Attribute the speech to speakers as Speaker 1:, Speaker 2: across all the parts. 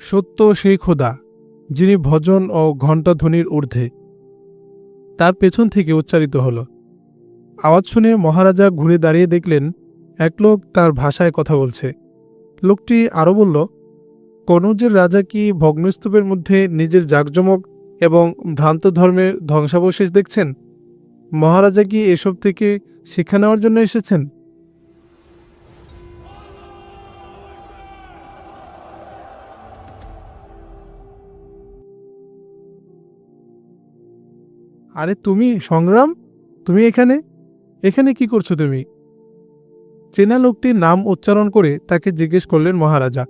Speaker 1: সত্য সেই খোদা, যিনি ভজন ও ঘণ্টাধ্বনির ঊর্ধ্বে। তার পেছন থেকে উচ্চারিত হল, আওয়াজ শুনে মহারাজা ঘুরে দাঁড়িয়ে দেখলেন, এক লোক তার ভাষায় কথা বলছে। লোকটি আরও বলল কনৌজের রাজা কি ভগ্নস্তূপের মধ্যে নিজের জাকজমক এবং ভ্রান্ত ধর্মের ধ্বংসাবশেষ দেখছেন? মহারাজা কি এসব থেকে শিক্ষা নেওয়ার জন্য এসেছেন? আরে তুমি সংগ্রাম? তুমি এখানে? এখানে কি করছ তুমি? চেনা লোকটির নাম উচ্চারণ করে তাকে জিজ্ঞেস করলেন মহারাজা।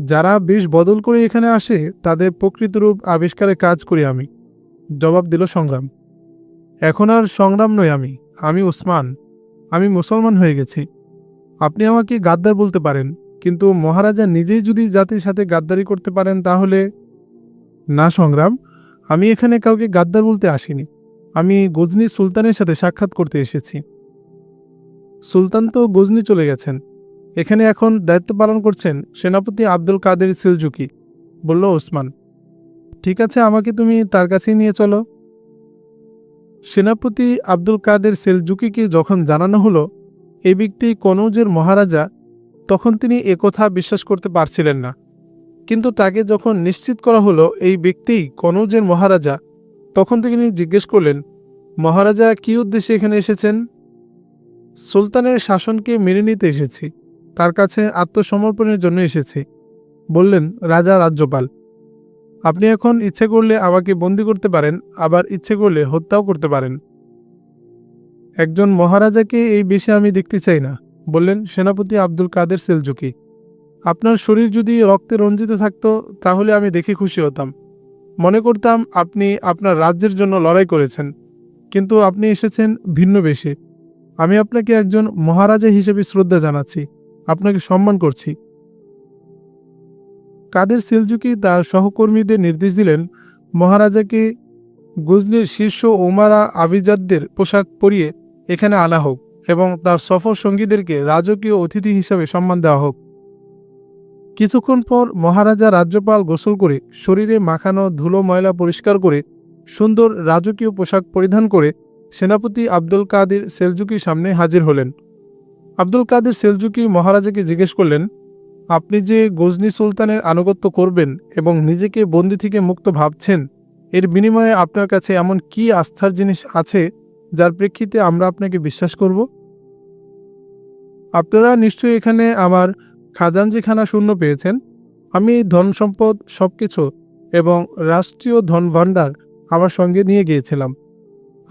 Speaker 1: যারা বেশ বদল করে এখানে আসে, তাদের প্রকৃত রূপ আবিষ্কারে কাজ করি আমি। জবাব দিল সংগ্রাম। এখন আর সংগ্রাম নই আমি। আমি ওসমান আমি মুসলমান হয়ে গেছি। আপনি আমাকে গাদ্দার বলতে পারেন, কিন্তু মহারাজা নিজেই যদি জাতির সাথে গাদ্দারি করতে পারেন তাহলে না সংগ্রাম আমি এখানে কাউকে গাদ্দার বলতে আসিনি। আমি গজনি সুলতানের সাথে সাক্ষাৎ করতে এসেছি। সুলতান তো গজনি চলে গেছেন। এখানে এখন দায়িত্ব পালন করছেন সেনাপতি আব্দুল কাদের সিলজুকি। বলল, ওসমান, ঠিক আছে, আমাকে তুমি তার কাছেই নিয়ে চলো। সেনাপতি আব্দুল কাদের সেলজুকিকে যখন জানানো হলো এ ব্যক্তি কনৌজের মহারাজা, তখন তিনি একথা বিশ্বাস করতে পারছিলেন না। কিন্তু তাকে যখন নিশ্চিত করা হলো এই ব্যক্তিই কনৌজের মহারাজা, তখন তিনি জিজ্ঞেস করলেন, মহারাজা, কী উদ্দেশ্যে এখানে এসেছেন? সুলতানের শাসনকে মেনে নিতে এসেছি। তার কাছে আত্মসমর্পণের জন্য এসেছি। বললেন রাজা রাজ্যপাল। আপনি এখন ইচ্ছে করলে আমাকে বন্দি করতে পারেন, আবার ইচ্ছে করলে হত্যাও করতে পারেন। একজন মহারাজাকে এই বেশে আমি দেখতে চাই না, বললেন সেনাপতি আব্দুল কাদের সেলজুকি। আপনার শরীর যদি রক্তে রঞ্জিত থাকতো, তাহলে আমি দেখে খুশি হতাম। মনে করতাম আপনি আপনার রাজ্যের জন্য লড়াই করেছেন, কিন্তু আপনি এসেছেন ভিন্ন বেশে। আমি আপনাকে একজন মহারাজা হিসেবে শ্রদ্ধা জানাচ্ছি, আপনাকে সম্মান করছি। কাদের সিলজুকি তার সহকর্মীদের নির্দেশ দিলেন, মহারাজাকে গুজনির শীর্ষ ওমারা আবিজাদদের পোশাক পরিয়ে এখানে আনা হোক এবং তার সফর সঙ্গীদেরকে রাজকীয় অতিথি হিসাবে সম্মান দেওয়া হোক। কিছুক্ষণ পর মহারাজা রাজ্যপাল গোসল করে শরীরে মাখানো ধুলো ময়লা পরিষ্কার করে সুন্দর রাজকীয় পোশাক পরিধান করে সেনাপতি আব্দুল কাদের সেলজুকির সামনে হাজির হলেন। আব্দুল কাদের সেলজুকি মহারাজাকে জিজ্ঞেস করলেন, আপনি যে গজনি সুলতানের আনুগত্য করবেন এবং নিজেকে বন্দি থেকে মুক্ত ভাবছেন, এর বিনিময়ে আপনার কাছে এমন কি আস্থার জিনিস আছে যার প্রেক্ষিতে আমরা আপনাকে বিশ্বাস করব? আপনারা নিশ্চয়ই এখানে আমার খাজানজিখানা শূন্য পেয়েছেন। আমি ধন সম্পদ সব কিছু এবং রাষ্ট্রীয় ধন ভাণ্ডার আমার সঙ্গে নিয়ে গিয়েছিলাম।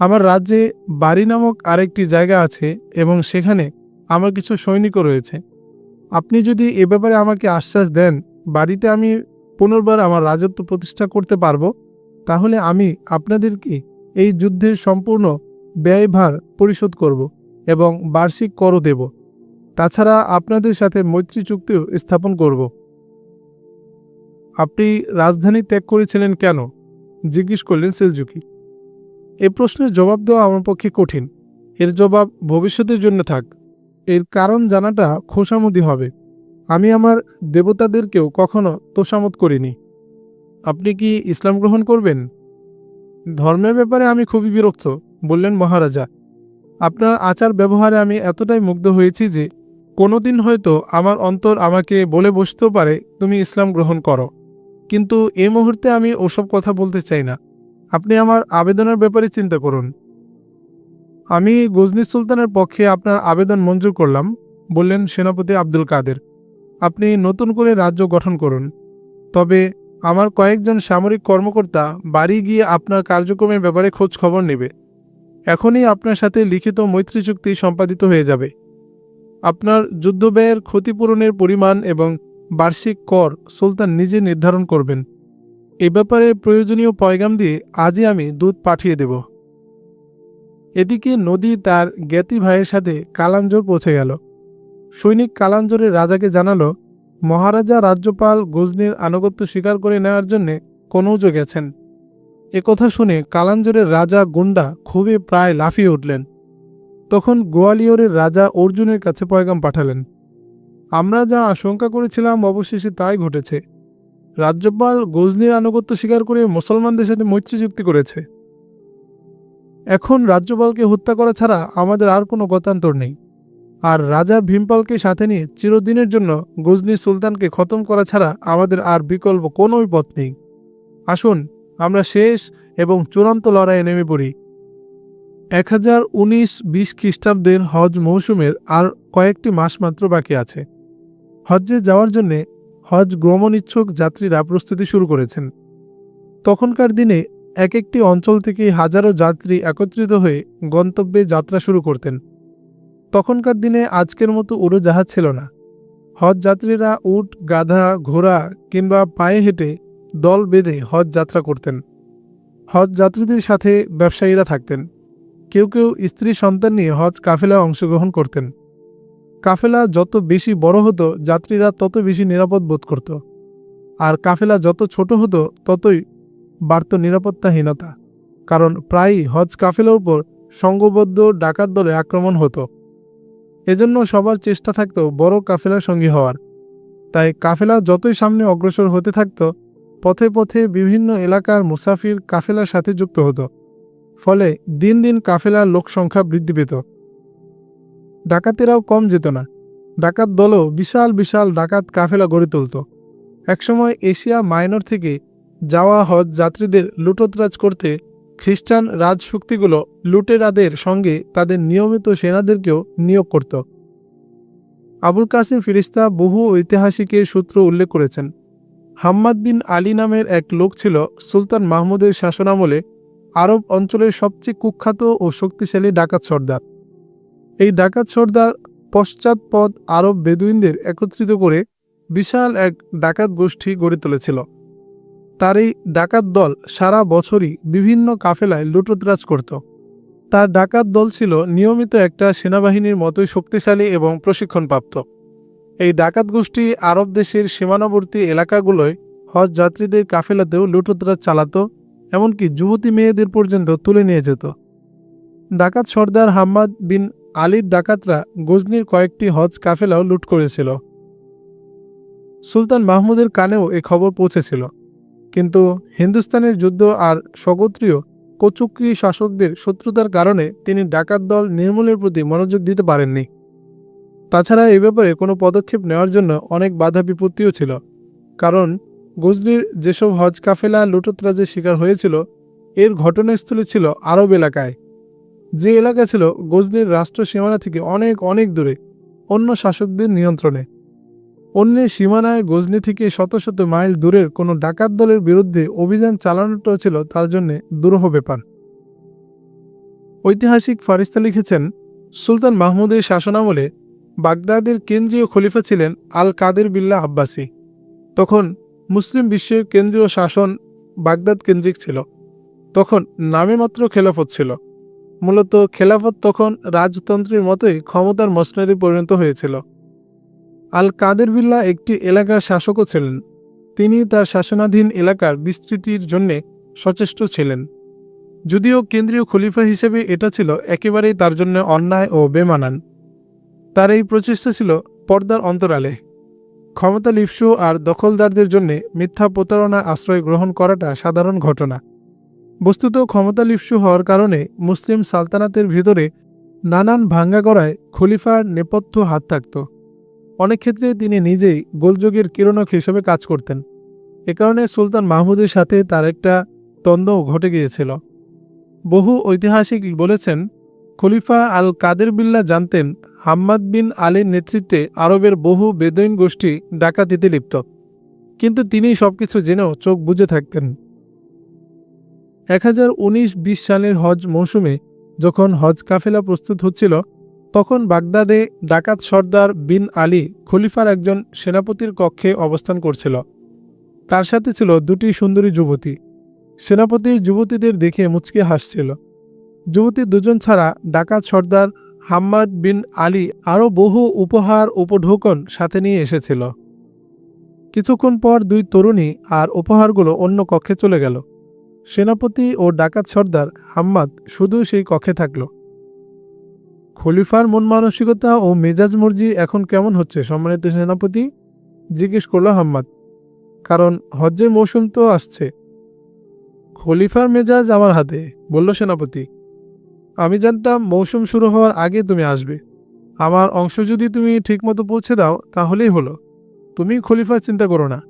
Speaker 1: আমার রাজ্যে বাড়ি নামক আরেকটি জায়গা আছে এবং সেখানে আমার কিছু সৈনিকও রয়েছে। আপনি যদি এ ব্যাপারে আমাকে আশ্বাস দেন, বাড়িতে আমি পুনর্বার আমার রাজত্ব প্রতিষ্ঠা করতে পারব, তাহলে আমি আপনাদেরকে এই যুদ্ধের সম্পূর্ণ ব্যয়ভার পরিশোধ করব এবং বার্ষিক করও দেব। তাছাড়া আপনাদের সাথে মৈত্রী চুক্তিও স্থাপন করব। আপনি রাজধানী ত্যাগ করেছিলেন কেন? জিজ্ঞেস করলেন সেলজুকি। এ প্রশ্নের জবাব দেওয়া আমার পক্ষে কঠিন। এর জবাব ভবিষ্যতের জন্য থাক। এর কারণ জানাটা খোসামদি হবে। আমি আমার দেবতাদেরকেও কখনো তোষামত করিনি। আপনি কি ইসলাম গ্রহণ করবেন? ধর্মের ব্যাপারে আমি খুবই বিরক্ত, বললেন মহারাজা। আপনার আচার ব্যবহারে আমি এতটাই মুগ্ধ হয়েছি যে কোনোদিন হয়তো আমার অন্তর আমাকে বলে বসতেও পারে, তুমি ইসলাম গ্রহণ করো। কিন্তু এই মুহূর্তে আমি ওসব কথা বলতে চাই না। আপনি আমার আবেদনের ব্যাপারে চিন্তা করুন। আমি গজনি সুলতানের পক্ষে আপনার আবেদন মঞ্জুর করলাম, বললেন সেনাপতি আব্দুল কাদের। আপনি নতুন করে রাজ্য গঠন করুন। তবে আমার কয়েকজন সামরিক কর্মকর্তা বাড়ি গিয়ে আপনার কার্যক্রমের ব্যাপারে খোঁজ খবর নেবে। এখনই আপনার সাথে লিখিত মৈত্রী চুক্তি সম্পাদিত হয়ে যাবে। আপনার যুদ্ধব্যয়ের ক্ষতিপূরণের পরিমাণ এবং বার্ষিক কর সুলতান নিজে নির্ধারণ করবেন। এ ব্যাপারে প্রয়োজনীয় পয়গাম দিয়ে আজই আমি দুধ পাঠিয়ে দেব। এদিকে নদী তার জ্ঞাতি ভাইয়ের সাথে কালাঞ্জোর পৌঁছে গেল। সৈনিক কালাঞ্জোরের রাজাকে জানালো, মহারাজা রাজ্যপাল গজনির আনুগত্য স্বীকার করে নেওয়ার জন্যে কনৌজ গেছেন। একথা শুনে কালাঞ্জোরের রাজা গুন্ডা খুবই প্রায় লাফিয়ে উঠলেন। তখন গোয়ালিয়রের রাজা অর্জুনের কাছে পয়গাম পাঠালেন। আমরা যা আশঙ্কা করেছিলাম, অবশেষে তাই ঘটেছে। রাজ্যপাল গজনির আনুগত্য স্বীকার করে মুসলমানদের সাথে মৈত্রী চুক্তি করেছে। এখন রাজ্যপালকে হত্যা করা ছাড়া আমাদের আর কোনো গতান্তর নেই। আর রাজা ভীমপালকে সাথে নিয়ে চিরদিনের জন্য গজনি সুলতানকে খতম করা ছাড়া আমাদের আর বিকল্প কোনোই পথ নেই। আসুন, আমরা শেষ এবং চূড়ান্ত লড়াইয়ে নেমে পড়ি। এক হাজার উনিশ বিশ খ্রিস্টাব্দের হজ মৌসুমের আর কয়েকটি মাস মাত্র বাকি আছে। হজ্জে যাওয়ার জন্যে হজ ভ্রমণ ইচ্ছুক যাত্রীরা প্রস্তুতি শুরু করেছেন। তখনকার দিনে এক একটি অঞ্চল থেকে হাজারো যাত্রী একত্রিত হয়ে গন্তব্যে যাত্রা শুরু করতেন। তখনকার দিনে আজকের মতো উড়োজাহাজ ছিল না। হজ যাত্রীরা উট, গাধা, ঘোড়া কিংবা পায়ে হেঁটে দল বেঁধে হজ যাত্রা করতেন। হজ যাত্রীদের সাথে ব্যবসায়ীরা থাকতেন। কেউ কেউ স্ত্রী সন্তান নিয়ে হজ কাফেলায় অংশগ্রহণ করতেন। কাফেলা যত বেশি বড় হতো, যাত্রীরা তত বেশি নিরাপদ বোধ করত। আর কাফেলা যত ছোট হতো, ততই বাড়ত নিরাপত্তাহীনতা। কারণ প্রায়ই হজ কাফেলার উপর সংঘবদ্ধ ডাকাত দলে আক্রমণ হতো। এজন্য সবার চেষ্টা থাকতো বড় কাফেলার সঙ্গী হওয়ার। তাই কাফেলা যতই সামনে অগ্রসর হতে থাকত, পথে পথে বিভিন্ন এলাকার মুসাফির কাফেলার সাথে যুক্ত হতো। ফলে দিন দিন কাফেলার লোক সংখ্যা বৃদ্ধি পেত। ডাকাতেরাও কম যেত না। ডাকাত দলও বিশাল বিশাল ডাকাত কাফেলা গড়ে তুলত। একসময় এশিয়া মাইনর থেকে যাওয়া হজ যাত্রীদের লুটোতরাজ করতে খ্রিস্টান রাজশক্তিগুলো লুটেরাদের সঙ্গে তাদের নিয়মিত সেনাদেরকেও নিয়োগ করত। আবুল কাসিম ফিরিস্তা বহু ঐতিহাসিকের সূত্র উল্লেখ করেছেন। হাম্মাদ বিন আলী নামের এক লোক ছিল সুলতান মাহমুদের শাসনামলে আরব অঞ্চলের সবচেয়ে কুখ্যাত ও শক্তিশালী ডাকাত সর্দার। এই ডাকাত সর্দার পশ্চাৎপদ আরব বেদুইনদের একত্রিত করে বিশাল এক ডাকাত গোষ্ঠী গড়ে তুলেছিল। তার এই ডাকাত দল সারা বছরই বিভিন্ন কাফেলায় লুটোতরাজ করত। তার ডাকাত দল ছিল নিয়মিত একটা সেনাবাহিনীর মতোই শক্তিশালী এবং প্রশিক্ষণপ্রাপ্ত। এই ডাকাত গোষ্ঠী আরব দেশের সীমানাবর্তী এলাকাগুলোয় হজ যাত্রীদের কাফেলাতেও লুটোতরাজ চালাতো এমনকি যুবতী মেয়েদের পর্যন্ত তুলে নিয়ে যেত। ডাকাত সর্দার হাম্মাদ বিন আলীর ডাকাতরা গজনির কয়েকটি হজ কাফেলাও লুট করেছিল। সুলতান মাহমুদের কানেও এ খবর পৌঁছেছিল। কিন্তু হিন্দুস্তানের যুদ্ধ আর স্বগোত্রীয় কচুক্রি শাসকদের শত্রুতার কারণে তিনি ডাকাত দল নির্মূলের প্রতি মনোযোগ দিতে পারেননি। তাছাড়া এ ব্যাপারে কোনো পদক্ষেপ নেওয়ার জন্য অনেক বাধা বিপত্তিও ছিল। কারণ গজনির যেসব হজ কাফেলা লুটোতরাজের শিকার হয়েছিল, এর ঘটনাস্থলে ছিল আরব এলাকায়। যে এলাকা ছিল গজনির রাষ্ট্র সীমানা থেকে অনেক অনেক দূরে, অন্য শাসকদের নিয়ন্ত্রণে। অন্যের সীমানায় গজনি থেকে শত শত মাইল দূরের কোনো ডাকাত দলের বিরুদ্ধে অভিযান চালানোটাও ছিল তার জন্য দুরূহ ব্যাপার। ঐতিহাসিক ফারিস্তা লিখেছেন, সুলতান মাহমুদের শাসনামলে বাগদাদের কেন্দ্রীয় খলিফা ছিলেন আল কাদের বিল্লা আব্বাসী। তখন মুসলিম বিশ্বের কেন্দ্রীয় শাসন বাগদাদ কেন্দ্রিক ছিল। তখন নামে মাত্র খেলাফত ছিল। মূলত খেলাফত তখন রাজতন্ত্রের মতোই ক্ষমতার মসনদে পরিণত হয়েছিল। আল কাদের বিল্লা একটি এলাকার শাসকও ছিলেন। তিনি তার শাসনাধীন এলাকার বিস্তৃতির জন্যে সচেষ্ট ছিলেন। যদিও কেন্দ্রীয় খলিফা হিসেবে এটা ছিল একেবারেই তার জন্য অন্যায় ও বেমানান। তার এই প্রচেষ্টা ছিল পর্দার অন্তরালে। ক্ষমতা লিপসু আর দখলদারদের জন্য মিথ্যা প্রতারণার আশ্রয় গ্রহণ করাটা সাধারণ ঘটনা। বস্তুত ক্ষমতা লিপসু হওয়ার কারণে মুসলিম সালতানাতের ভিতরে নানান ভাঙ্গা করায় খলিফার নেপথ্য হাত থাকত। অনেক ক্ষেত্রে তিনি নিজেই গোলযোগের কিরণক হিসেবে কাজ করতেন। এ কারণে সুলতান মাহমুদের সাথে তার একটা দ্বন্দ্বও ঘটে গিয়েছিল। বহু ঐতিহাসিক বলেছেন, খলিফা আল কাদের বিল্লা জানতেন হাম্মাদ বিন আলীর নেতৃত্বে আরবের বহু বেদইন গোষ্ঠী ডাকাতিতে লিপ্ত। কিন্তু তিনি সবকিছু জেনেও চোখ বুঝে থাকতেন। এক হাজার উনিশ বিশ সালের হজ মৌসুমে যখন হজ কাফেলা প্রস্তুত হচ্ছিল, তখন বাগদাদে ডাকাত সর্দার বিন আলী খলিফার একজন সেনাপতির কক্ষে অবস্থান করছিল। তার সাথে ছিল দুটি সুন্দরী যুবতী। সেনাপতি যুবতীদের দেখে মুচকে হাসছিল। যুবতী দুজন ছাড়া ডাকাত সর্দার হাম্মাদ বিন আলী আরও বহু উপহার উপঢৌকন সাথে নিয়ে এসেছিল। কিছুক্ষণ পর দুই তরুণী আর উপহারগুলো অন্য কক্ষে চলে গেল। সেনাপতি ও ডাকাত সর্দার হাম্মাদ শুধু সেই কক্ষে থাকল। খলিফার মন মানসিকতা ও মেজাজ মর্জি এখন কেমন হচ্ছে সম্মানিত সেনাপতি? জিজ্ঞেস করল হাম্মাদ। কারণ হজ্জের মৌসুম তো আসছে। খলিফার মেজাজ আমার হাতে, বলল সেনাপতি। আমি জানতাম মৌসুম শুরু হওয়ার আগে তুমি আসবে। আমার অংশ যদি তুমি ঠিকমতো পৌঁছে দাও, তাহলেই হলো। তুমি খলিফার চিন্তা করো না।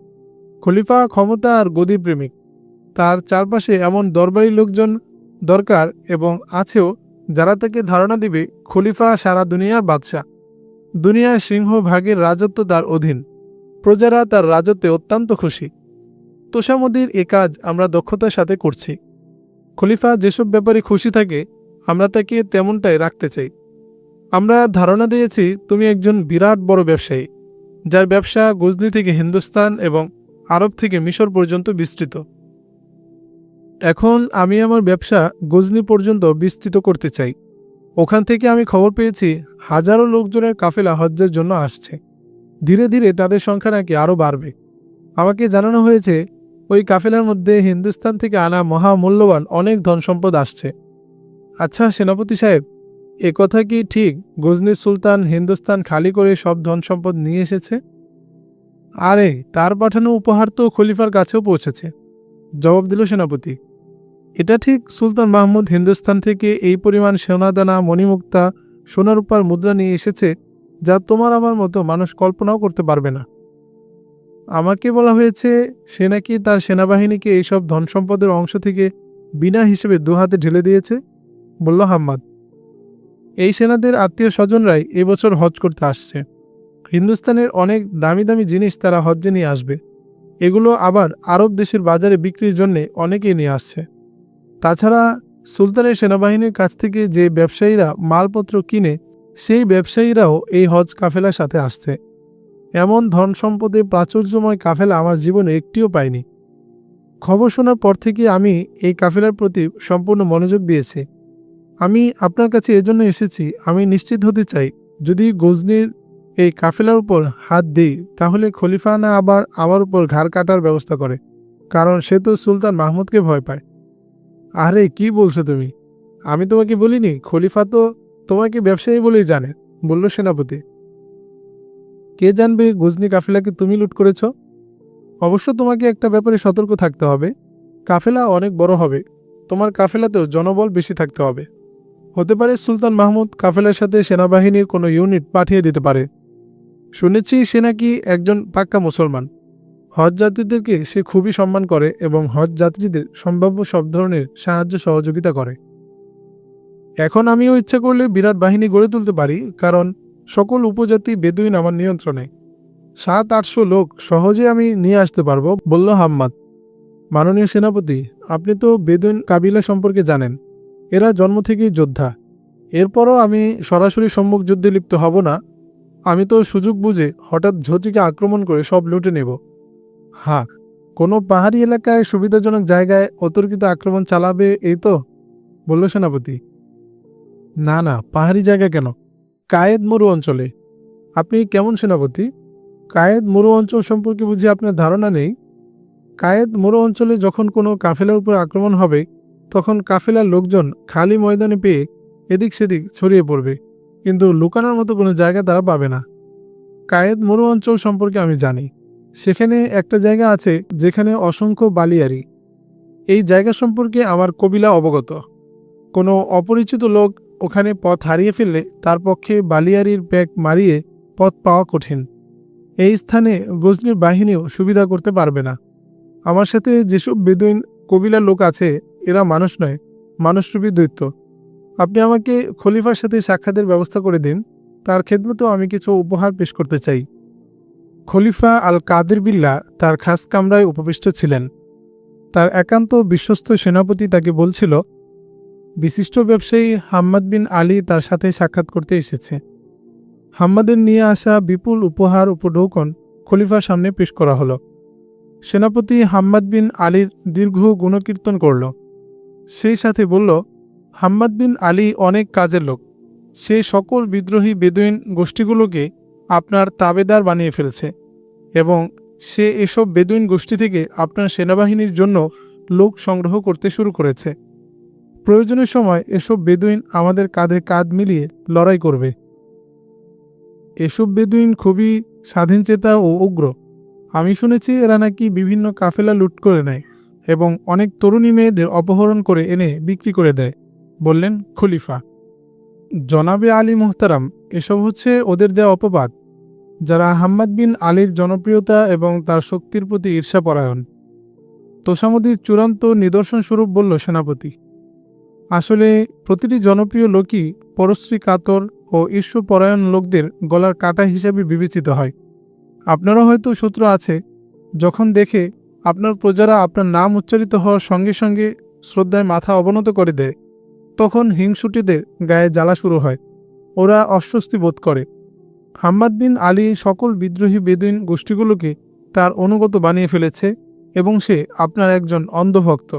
Speaker 1: খলিফা ক্ষমতা আর গদির প্রেমিক। তার চারপাশে এমন দরবারি লোকজন দরকার এবং আছেও যারা তাকে ধারণা দিবে, খলিফা সারা দুনিয়ার বাদশাহ। দুনিয়ার সিংহ ভাগের রাজত্ব তার অধীন। প্রজারা তার রাজত্বে অত্যন্ত খুশি। তোষামদির এ কাজ আমরা দক্ষতার সাথে করছি। খলিফা যেসব ব্যাপারে খুশি থাকে আমরা তাকে তেমনটাই রাখতে চাই। আমরা ধারণা দিয়েছি, তুমি একজন বিরাট বড় ব্যবসায়ী, যার ব্যবসা গজনি থেকে হিন্দুস্তান এবং আরব থেকে মিশর পর্যন্ত বিস্তৃত। এখন আমি আমার ব্যবসা গজনি পর্যন্ত বিস্তৃত করতে চাই। ওখান থেকে আমি খবর পেয়েছি, হাজারো লোকজনের কাফেলা হজ্জের জন্য আসছে। ধীরে ধীরে তাদের সংখ্যা নাকি আরও বাড়বে। আমাকে জানানো হয়েছে, ওই কাফেলার মধ্যে হিন্দুস্তান থেকে আনা মহামূল্যবান অনেক ধন সম্পদ আসছে। আচ্ছা সেনাপতি সাহেব, এ কথা কি ঠিক গজনির সুলতান হিন্দুস্তান খালি করে সব ধন সম্পদ নিয়ে এসেছে? আরে, তার পাঠানো উপহার তো খলিফার কাছেও পৌঁছেছে। জবাব দিল সেনাপতি। এটা ঠিক সুলতান মাহমুদ হিন্দুস্তান থেকে এই পরিমাণ সোনাদানা, মণিমুক্তা সোনার উপর মুদ্রা নিয়ে এসেছে, যা তোমার আমার মতো মানুষ কল্পনাও করতে পারবে না। আমাকে বলা হয়েছে, সে নাকি তার সেনাবাহিনীকে এইসব ধন সম্পদের অংশ থেকে বিনা হিসেবে দুহাতে ঢেলে দিয়েছে? বলল, হাম্মাদ, এই সেনাদের আত্মীয় স্বজনরাই এবছর হজ করতে আসছে। হিন্দুস্তানের অনেক দামি দামি জিনিস তারা হজ্জে নিয়ে আসবে। এগুলো আবার আরব দেশের বাজারে বিক্রির জন্যে অনেকেই নিয়ে আসছে। তাছাড়া সুলতানের সেনাবাহিনীর কাছ থেকে যে ব্যবসায়ীরা মালপত্র কিনে, সেই ব্যবসায়ীরাও এই হজ কাফেলার সাথে আসছে। এমন ধন সম্পদে প্রাচুর্যময় কাফেলা আমার জীবনে একটিও পাইনি। খবর শোনার পর থেকে আমি এই কাফেলার প্রতি সম্পূর্ণ মনোযোগ দিয়েছি। আমি আপনার কাছে এজন্য এসেছি, আমি নিশ্চিত হতে চাই, যদি গজনির এই কাফেলার উপর হাত দিই, তাহলে খলিফা না আবার আমার উপর ঘাড় কাটার ব্যবস্থা করে, কারণ সে তো সুলতান মাহমুদকে ভয় পায়। আরে, কি বলছো তুমি? আমি তোমাকে বলিনি, খলিফা তো তোমাকে ব্যবসায়ী বলেই জানে, বলল সেনাপতি। কে জানবে গজনি কাফেলাকে তুমি লুট করেছ? অবশ্য তোমাকে একটা ব্যাপারে সতর্ক থাকতে হবে, কাফেলা অনেক বড় হবে, তোমার কাফেলাতেও জনবল বেশি থাকতে হবে। হতে পারে সুলতান মাহমুদ কাফেলার সাথে সেনাবাহিনীর কোনো ইউনিট পাঠিয়ে দিতে পারে। শুনেছি সে নাকি একজন পাক্কা মুসলমান। হজ যাত্রীদেরকে সে খুবই সম্মান করে এবং হজ যাত্রীদের সম্ভাব্য সব ধরনের সাহায্য সহযোগিতা করে। এখন আমিও ইচ্ছা করলে বিরাট বাহিনী গড়ে তুলতে পারি, কারণ সকল উপজাতি বেদুইন আমার নিয়ন্ত্রণে। সাত, আটশো লোক সহজে আমি নিয়ে আসতে পারব, বলল হাম্মাদ। মাননীয় সেনাপতি, আপনি তো বেদুইন কাবিলা সম্পর্কে জানেন। এরা জন্ম থেকেই যোদ্ধা। এরপরও আমি সরাসরি সম্মুখ যুদ্ধে লিপ্ত হব না। আমি তো সুযোগ বুঝে হঠাৎ ঝটিকে আক্রমণ করে সব লুটে নেব। হ্যাঁ কোনো পাহাড়ি এলাকায় সুবিধাজনক জায়গায় অতর্কিত আক্রমণ চালাবে এই তো? বলল সেনাপতি। না না, পাহাড়ি জায়গা কেন? কায়েদ মরু অঞ্চলে। আপনি কেমন সেনাপতি? কায়েদ মরু অঞ্চল সম্পর্কে বুঝি আপনার ধারণা নেই? কায়েদ মরু অঞ্চলে যখন কোনো কাফেলার উপর আক্রমণ হবে তখন কাফেলার লোকজন খালি ময়দানে পেয়ে এদিক সেদিক ছড়িয়ে পড়বে, কিন্তু লুকানোর মতো কোনো জায়গা তারা পাবে না। কায়েদ মরু অঞ্চল সম্পর্কে আমি জানি। সেখানে একটা জায়গা আছে যেখানে অসংখ্য বালিয়ারি। এই জায়গা সম্পর্কে আমার কবিলা অবগত। কোনো অপরিচিত লোক ওখানে পথ হারিয়ে ফেললে তার পক্ষে বালিয়ারির ব্যাগ মারিয়ে পথ পাওয়া কঠিন। এই স্থানে গজনির বাহিনীও সুবিধা করতে পারবে না। আমার সাথে যেসব বেদুইন কবিলার লোক আছে, এরা মানুষ নয়, মানুষরূপী দৈত্য। আপনি আমাকে খলিফার সাথে সাক্ষাতের ব্যবস্থা করে দিন, তার খেদমতেও আমি কিছু উপহার পেশ করতে চাই। খলিফা আল কাদের বিল্লা তার খাস কামরায় উপবিষ্ট ছিলেন। তার একান্ত বিশ্বস্ত সেনাপতি তাকে বলছিল, বিশিষ্ট ব্যবসায়ী হাম্মাদ বিন আলী তার সাথে সাক্ষাৎ করতে এসেছে। হাম্মাদের নিয়ে আসা বিপুল উপহার উপঢৌকন খলিফার সামনে পেশ করা হলো। সেনাপতি হাম্মাদ বিন আলীর দীর্ঘ গুণকীর্তন করল। সেই সাথে বলল, হাম্মাদ বিন আলী অনেক কাজের লোক। সে সকল বিদ্রোহী বেদুইন গোষ্ঠীগুলোকে আপনার তাবেদার বানিয়ে ফেলছে এবং সে এসব বেদুইন গোষ্ঠী থেকে আপনার সেনাবাহিনীর জন্য লোক সংগ্রহ করতে শুরু করেছে। প্রয়োজনের সময় এসব বেদুইন আমাদের কাঁধে কাঁধ মিলিয়ে লড়াই করবে। এসব বেদুইন খুবই স্বাধীনচেতা ও উগ্র। আমি শুনেছি এরা নাকি বিভিন্ন কাফেলা লুট করে নেয় এবং অনেক তরুণী মেয়েদের অপহরণ করে এনে বিক্রি করে দেয়, বললেন খলিফা। জনাবে আলী মোহতারাম, এসব হচ্ছে ওদের দেওয়া অপবাদ, যারা হাম্মাদ বিন আলীর জনপ্রিয়তা এবং তার শক্তির প্রতি ঈর্ষাপরায়ণ। তোষামদির চূড়ান্ত নিদর্শন স্বরূপ বলল সেনাপতি। আসলে প্রতিটি জনপ্রিয় লোকই পরশ্রী কাতর ও ঈর্ষপরায়ণ লোকদের গলার কাটা হিসেবে বিবেচিত হয়। আপনারও হয়তো সূত্র আছে। যখন দেখে আপনার প্রজারা আপনার নাম উচ্চারিত হওয়ার সঙ্গে সঙ্গে শ্রদ্ধায় মাথা অবনত করে দেয়, তখন হিংসুটিদের গায়ে জ্বালা শুরু হয়। ওরা অস্বস্তি বোধ করে। হাম্মাদ বিন আলী সকল বিদ্রোহী বেদুইন গোষ্ঠীগুলোকে তার অনুগত বানিয়ে ফেলেছে এবং সে আপনার একজন অন্ধভক্ত।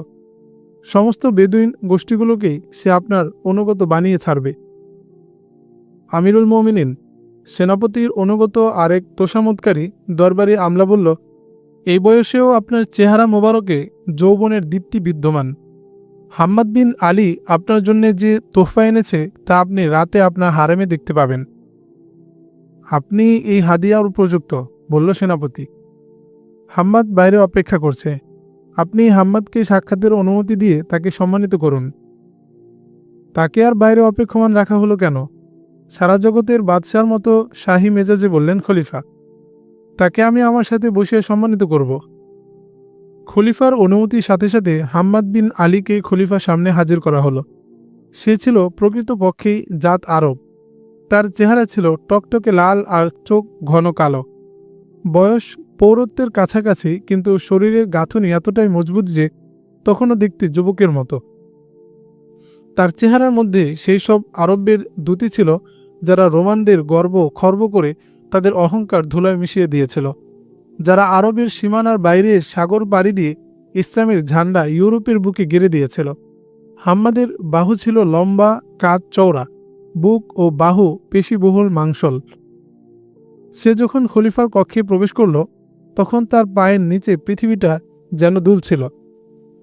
Speaker 1: সমস্ত বেদুইন গোষ্ঠীগুলোকেই সে আপনার অনুগত বানিয়ে ছাড়বে। আমিরুল মমিনিন সেনাপতির অনুগত আরেক তোষামতকারী দরবারি আমলা বলল, এই বয়সেও আপনার চেহারা মোবারকে যৌবনের দীপ্তি বিদ্যমান। হাম্মাদ বিন আলী আপনার জন্য যে তোহফা এনেছে, তা আপনি রাতে আপনার হারেমে দেখতে পাবেন। আপনি এই হাদিয়ার উপযুক্ত, বলল সেনাপতি। হাম্মাদ বাইরে অপেক্ষা করছে। আপনি হাম্মাদকে সাক্ষাতের অনুমতি দিয়ে তাকে সম্মানিত করুন। তাকে আর বাইরে অপেক্ষমান রাখা হলো কেন? সারা জগতের বাদশার মতো শাহী মেজাজে বললেন, খলিফা, তাকে আমি আমার সাথে বসিয়ে সম্মানিত করব। খলিফার অনুমতির সাথে সাথে হাম্মাদ বিন আলীকে খলিফার সামনে হাজির করা হলো। সে ছিল প্রকৃতপক্ষেই জাত আরব। তার চেহারা ছিল টকটকে লাল আর চোখ ঘন কালো। বয়স পৌরত্বের কাছাকাছি, কিন্তু শরীরের গাঁথনি এতটাই মজবুত যে তখনও দেখতে যুবকের মতো। তার চেহারার মধ্যে সেই সব আরবের দ্যুতি ছিল যারা রোমানদের গর্ব খর্ব করে তাদের অহংকার ধুলায় মিশিয়ে দিয়েছিল। যারা আরবের সীমানার বাইরে সাগর পাড়ি দিয়ে ইসলামের ঝান্ডা ইউরোপের বুকে গেড়ে দিয়েছিল। হাম্মাদের বাহু ছিল লম্বা, কাঠ চওড়া, বুক ও বাহু পেশিবহুল মাংসল। সে যখন খলিফার কক্ষে প্রবেশ করল, তখন তার পায়ের নিচে পৃথিবীটা যেন দুলছিল।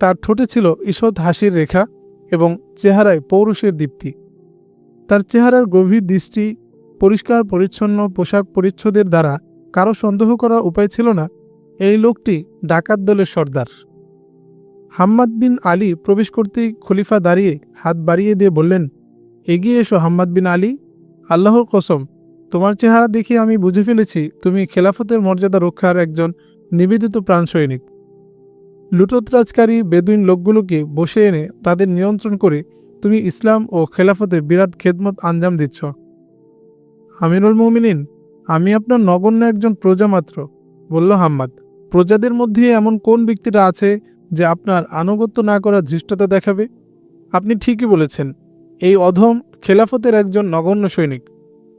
Speaker 1: তার ঠোঁটে ছিল ঈষৎ হাসির রেখা এবং চেহারায় পৌরুষের দীপ্তি। তার চেহারার গভীর দৃষ্টি, পরিষ্কার, পরিচ্ছন্ন পোশাক পরিচ্ছদের দ্বারা কারও সন্দেহ করার উপায় ছিল না। এই লোকটি ডাকাত দলের সর্দার। হাম্মাদ বিন আলী প্রবেশ করতেই খলিফা দাঁড়িয়ে হাত বাড়িয়ে দিয়ে বললেন, এগিয়ে এসো হাম্মাদ বিন আলী। আল্লাহর কসম, তোমার চেহারা দেখে আমি বুঝে ফেলেছি তুমি খেলাফতের মর্যাদা রক্ষার একজন নিবেদিত প্রাণ সৈনিক লুটোতরাজকারী বেদুইন লোকগুলোকে বসে এনে তাদের নিয়ন্ত্রণ করে তুমি ইসলাম ও খেলাফতে বিরাট খেদমত আঞ্জাম দিচ্ছ। আমিরুল মমিনিন, আমি আপনার নগণ্য একজন প্রজা মাত্র, বলল হাম্মাদ। প্রজাদের মধ্যে এমন কোন ব্যক্তিরা আছে যে আপনার আনুগত্য না করার ধৃষ্টতা দেখাবে? আপনি ঠিকই বলেছেন, এই অধম খেলাফতের একজন নগণ্য সৈনিক।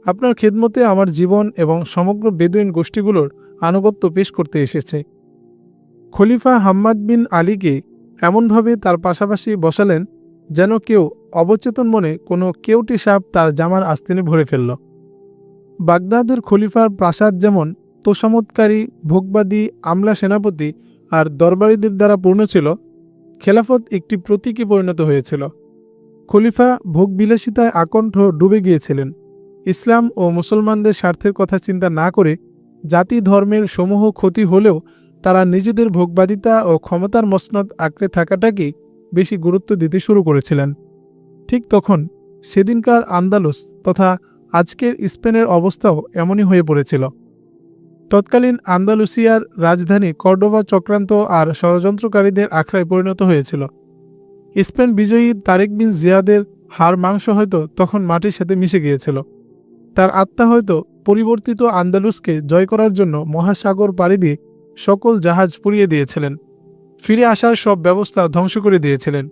Speaker 1: আপনার খেদমতে আমার জীবন এবং সমগ্র বেদুইন গোষ্ঠীগুলোর আনুগত্য পেশ করতে এসেছে। খলিফা হাম্মাদ বিন আলীকে এমনভাবে তার পাশাপাশি বসালেন যেন কেউ অবচেতন মনে কোনো কেউটি সাপ তার জামার আস্তিনে ভরে ফেলল। বাগদাদের খলিফার প্রাসাদ যেমন তোষামতকারী ভোগবাদী, আমলা সেনাপতি আর দরবারীদের দ্বারা পূর্ণ ছিল, খেলাফত একটি প্রতীকে পরিণত হয়েছিল। খলিফা ভোগবিলাসিতায় আকণ্ঠ ডুবে গিয়েছিলেন। ইসলাম ও মুসলমানদের স্বার্থের কথা চিন্তা না করে জাতি ধর্মের সমূহ ক্ষতি হলেও তারা নিজেদের ভোগবাদিতা ও ক্ষমতার মসনদ আঁকড়ে থাকাটাকেই বেশি গুরুত্ব দিতে শুরু করেছিলেন। ঠিক তখন সেদিনকার আন্দালুস তথা আজকের স্পেনের অবস্থাও এমনই হয়ে পড়েছিল। তৎকালীন আন্দালুসিয়ার রাজধানী কর্ডোভা চক্রান্ত আর ষড়যন্ত্রকারীদের আখড়ায় পরিণত হয়েছিল। স্পেন বিজয়ী তারেক বিন জিয়াদের হাড় মাংস হয়তো তখন মাটির সাথে মিশে গিয়েছিল। তার আত্মা হয়তো পরিবর্তিত আন্দালুসকে জয় করার জন্য মহাসাগর পাড়ি দিয়ে সকল জাহাজ পুড়িয়ে দিয়েছিলেন। ফিরে আসার সব ব্যবস্থা ধ্বংস করে দিয়েছিলেন।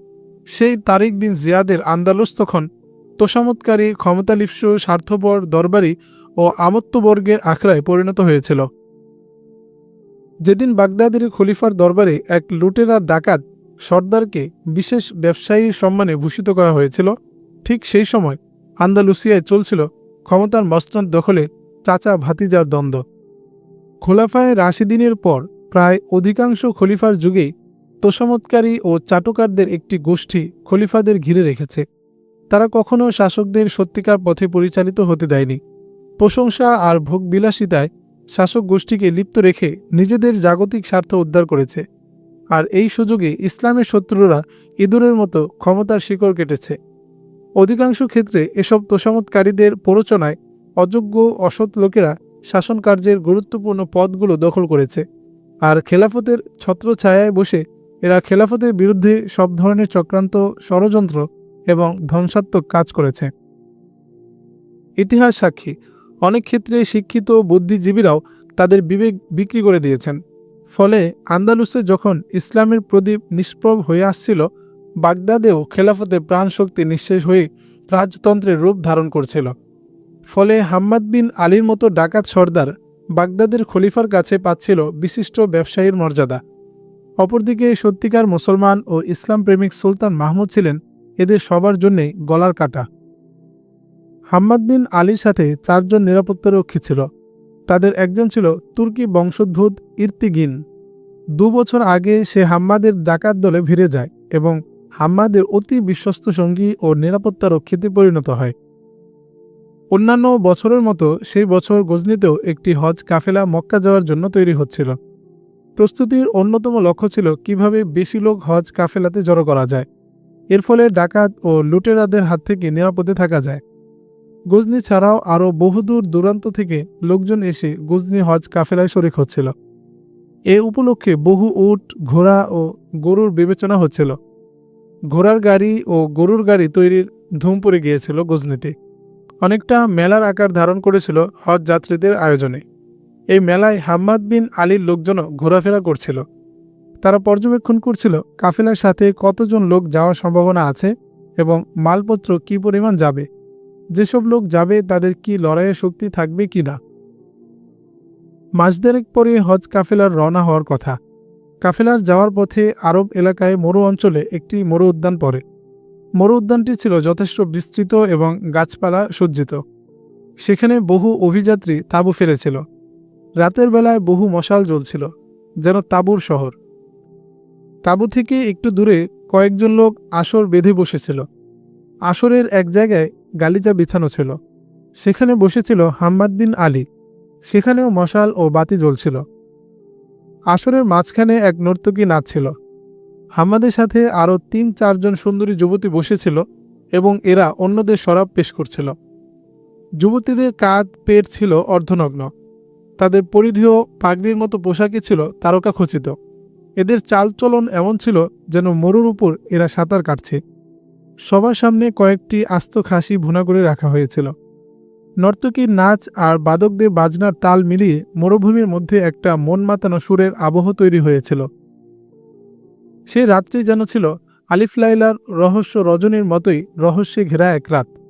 Speaker 1: সেই তারিক বিন জিয়াদের আন্দালুস তখন তোষামতকারী ক্ষমতালিপ্স স্বার্থপর দরবারি ও আমত্তবর্গের আখড়ায় পরিণত হয়েছিল। যেদিন বাগদাদের খলিফার দরবারে এক লুটেরার ডাকাত সর্দারকে বিশেষ ব্যবসায়ীর সম্মানে ভূষিত করা হয়েছিল, ঠিক সেই সময় আন্দালুসিয়ায় চলছিল ক্ষমতার মসনদ দখলে চাচা ভাতিজার দ্বন্দ্ব। খোলাফায় রাশিদিনের পর প্রায় অধিকাংশ খলিফার যুগেই তোষামতকারী ও চাটুকারদের একটি গোষ্ঠী খলিফাদের ঘিরে রেখেছে। তারা কখনও শাসকদের সত্যিকার পথে পরিচালিত হতে দেয়নি। প্রশংসা আর ভোগবিলাসিতায় শাসক গোষ্ঠীকে লিপ্ত রেখে নিজেদের জাগতিক স্বার্থ উদ্ধার করেছে। আর এই সুযোগে ইসলামের শত্রুরা ইঁদুরের মতো ক্ষমতার শিকড় কেটেছে। অধিকাংশ ক্ষেত্রে এসব তোষামতকারীদের প্ররোচনায় অযোগ্য অসৎ লোকেরা শাসন কার্যের গুরুত্বপূর্ণ পদগুলো দখল করেছে। আর খেলাফতের ছত্রছায়ায় বসে এরা খেলাফতের বিরুদ্ধে সব ধরনের চক্রান্ত, ষড়যন্ত্র এবং ধ্বংসাত্মক কাজ করেছে। ইতিহাস সাক্ষী, অনেক ক্ষেত্রে শিক্ষিত বুদ্ধিজীবীরাও তাদের বিবেক বিক্রি করে দিয়েছেন। ফলে আন্দালুসে যখন ইসলামের প্রদীপ নিষ্প্রভ হয়ে আসছিল, বাগদাদেও খেলাফতের প্রাণশক্তি নিঃশেষ হয়ে রাজতন্ত্রের রূপ ধারণ করছিল। ফলে হাম্মাদ বিন আলীর মতো ডাকাত সর্দার বাগদাদের খলিফার কাছে পাচ্ছিল বিশিষ্ট ব্যবসায়ীর মর্যাদা। অপরদিকে সত্যিকার মুসলমান ও ইসলাম প্রেমিক সুলতান মাহমুদ ছিলেন এদের সবার জন্যেই গলার কাটা। হাম্মাদ বিন আলীর সাথে চারজন নিরাপত্তারক্ষী ছিল। তাদের একজন ছিল তুর্কি বংশোদ্ভূত ইর্তিগিন। দু বছর আগে সে হাম্মাদের ডাকাত দলে ভিড়ে যায় এবং হাম্মাদের অতি বিশ্বস্ত সঙ্গী ও নিরাপত্তারক্ষীতে পরিণত হয়। অন্যান্য বছরের মতো সেই বছর গজনিতেও একটি হজ কাফেলা মক্কা যাওয়ার জন্য তৈরি হচ্ছিল। প্রস্তুতির অন্যতম লক্ষ্য ছিল কীভাবে বেশি লোক হজ কাফেলাতে জড়ো করা যায়। এর ফলে ডাকাত ও লুটেরাদের হাত থেকে নিরাপদে থাকা যায়। গজনি ছাড়াও আরও বহুদূর দূরান্ত থেকে লোকজন এসে গজনি হজ কাফেলায় শরিক হচ্ছিল। এ উপলক্ষে বহু উট, ঘোড়া ও গরুর বিবেচনা হচ্ছিল। ঘোড়ার গাড়ি ও গরুর গাড়ি তৈরির ধুম পড়ে গিয়েছিল গজনিতে। অনেকটা মেলার আকার ধারণ করেছিল হজ যাত্রীদের আয়োজনে। এই মেলায় হাম্মাদ বিন আলীর লোকজনও ঘোরাফেরা করছিল। তারা পর্যবেক্ষণ করছিল কাফেলার সাথে কতজন লোক যাওয়ার সম্ভাবনা আছে এবং মালপত্র কি পরিমাণ যাবে। যেসব লোক যাবে তাদের কি লড়াইয়ের শক্তি থাকবে কি না মাস দেড়েক পরে হজ কাফেলার রওনা হওয়ার কথা। কাফেলার যাওয়ার পথে আরব এলাকায় মরু অঞ্চলে একটি মরু উদ্যান পড়ে। মরু উদ্যানটি ছিল যথেষ্ট বিস্তৃত এবং গাছপালা সজ্জিত। সেখানে বহু অভিযাত্রী তাঁবু ফেলেছিল। রাতের বেলায় বহু মশাল জ্বলছিল, যেন তাঁবুর শহর। তাঁবু থেকে একটু দূরে কয়েকজন লোক আসর বেঁধে বসেছিল। আসরের এক জায়গায় গালিচা বিছানো ছিল। সেখানে বসেছিল হাম্মাদ বিন আলী। সেখানেও মশাল ও বাতি জ্বলছিল। আসরের মাঝখানে এক নর্তকী নাচছিল। হাম্মাদের সাথে আরও তিন চারজন সুন্দরী যুবতী বসেছিল এবং এরা অন্যদের শরাব পেশ করছিল। যুবতীদের কাঁধ পেট ছিল অর্ধনগ্ন। তাদের পরিধেয় পাগড়ির মতো পোশাকই ছিল তারকা খচিত। এদের চালচলন এমন ছিল যেন মরুর উপর এরা সাঁতার কাটছে। সবার সামনে কয়েকটি আস্ত খাসি ভুনা করে রাখা হয়েছিল। নর্তকীর নাচ আর বাদকদের বাজনার তাল মিলিয়ে মরুভূমির মধ্যে একটা মন মাতানো সুরের আবহ তৈরি হয়েছিল। সে রাত্রি যেন ছিল আলিফ লাইলার রহস্য রজনীর মতোই রহস্যে ঘেরা এক রাত।